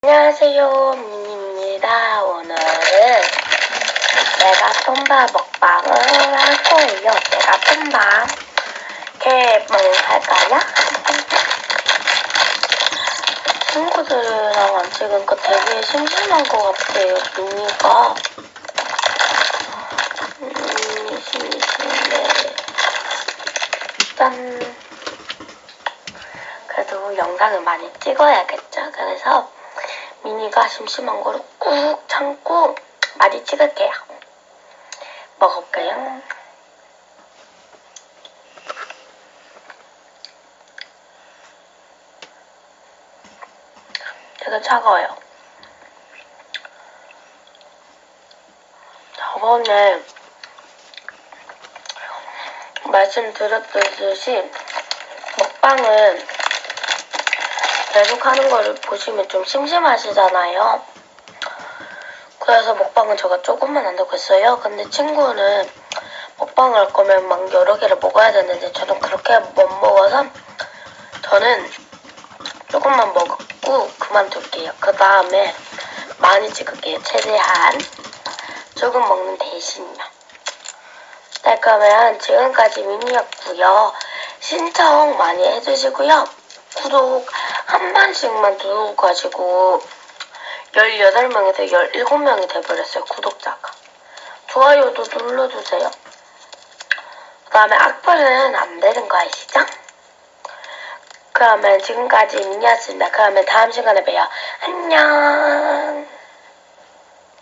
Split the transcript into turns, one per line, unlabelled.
안녕하세요, 민입니다. 오늘은 내가 솜밥 먹방을 할 거예요. 내가 솜밥 개봉 할까요? 친구들이랑 안 찍으니까 되게 심심한 것 같아요, 민이가. 음, 심심해. 짠. 그래도 영상을 많이 찍어야겠죠. 그래서 미니가 심심한 거를 꾹 참고 많이 찍을게요. 먹어볼게요. 되게 차가워요. 저번에 말씀드렸듯이 먹방은 계속 하는 거를 보시면 좀 심심하시잖아요. 그래서 먹방은 제가 조금만 한다고 했어요. 근데 친구는 먹방을 할 거면 막 여러 개를 먹어야 되는데 저는 그렇게 못 먹어서 저는 조금만 먹고 그만둘게요. 그 다음에 많이 찍을게요. 최대한 조금 먹는 대신요. 네, 그러면 지금까지 미니였고요. 신청 많이 해주시고요. 구독 한 번씩만 누르가지고 18명에서 17명이 돼버렸어요. 구독자가. 좋아요도 눌러주세요. 그 다음에 악플은 안 되는 거 아시죠? 그러면 지금까지 미니였습니다. 그러면 다음 시간에 봬요. 안녕.